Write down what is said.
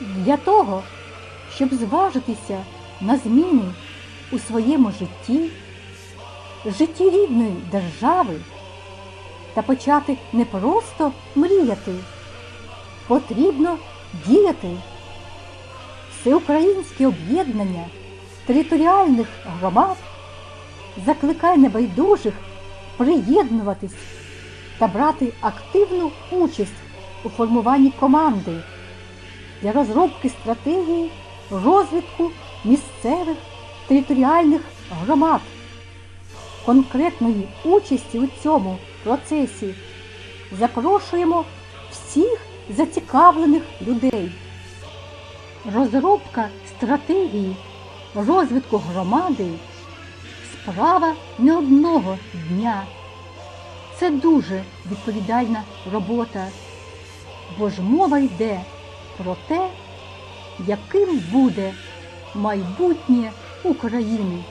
Для того, щоб зважитися на зміни у своєму житті, житті рідної держави та почати не просто мріяти, потрібно діяти. Всеукраїнське об'єднання територіальних громад закликає небайдужих приєднуватись та брати активну участь у формуванні команди для розробки стратегії розвитку місцевих територіальних громад. Конкретної участі у цьому процесі запрошуємо всіх зацікавлених людей. Розробка стратегії розвитку громади справа не одного дня. Це дуже відповідальна робота, бо ж мова йде про те, яким буде майбутнє України.